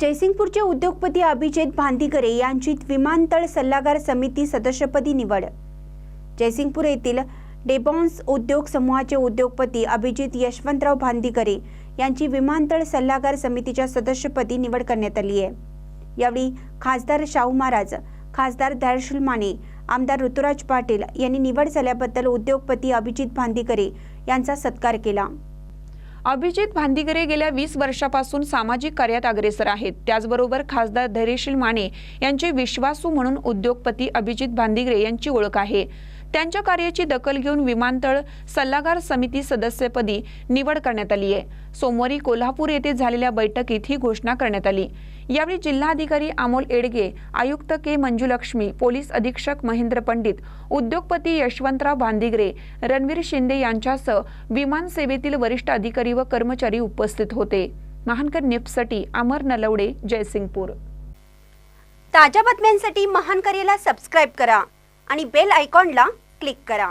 जयसिंगपूरचे उद्योगपती अभिजित भांदिगरे यांची विमानतळ सल्लागार समिती सदस्यपदी निवड. जयसिंगपूर येथील डेबॉन्स उद्योग समूहाचे उद्योगपती अभिजित यशवंतराव भांदिगरे यांची विमानतळ सल्लागार समितीच्या सदस्यपदी निवड करण्यात आली आहे. यावेळी खासदार शाहू महाराज खासदार धारशूल माने आमदार ऋतुराज पाटील यांनी निवड झाल्याबद्दल उद्योगपती अभिजित भांदिगरे यांचा सत्कार केला. अभिजित भांदिगरे गेल्या वीस वर्षापासून सामाजिक कार्यात अग्रेसर आहेत. त्याचबरोबर खासदार धैर्यशील माने यांचे विश्वासू म्हणून उद्योगपती अभिजित भांदिगरे यांची ओळख आहे. त्यांच्या कार्याची दखल घेऊन विमानतळ सल्लागार समिती सदस्यपदी निवड करण्यात आली आहे. सोमवारी कोल्हापूर येथे झालेल्या बैठकीत ही घोषणा करण्यात आली. यावेळी जिल्हाधिकारी अमोल एडगे आयुक्त के मंजुलक्ष्मी पोलीस अधीक्षक महेंद्र पंडित उद्योगपती यशवंतराव भांदिगरे रणवीर शिंदे यांच्यासह विमान सेवेतील वरिष्ठ अधिकारी व कर्मचारी उपस्थित होते. महानकर निपसाठी अमर नलवडे जयसिंगपूर. ताज्या बातम्यांसाठी महानकरेला सबस्क्राईब करा आणि बेल आयकॉनला क्लिक करा.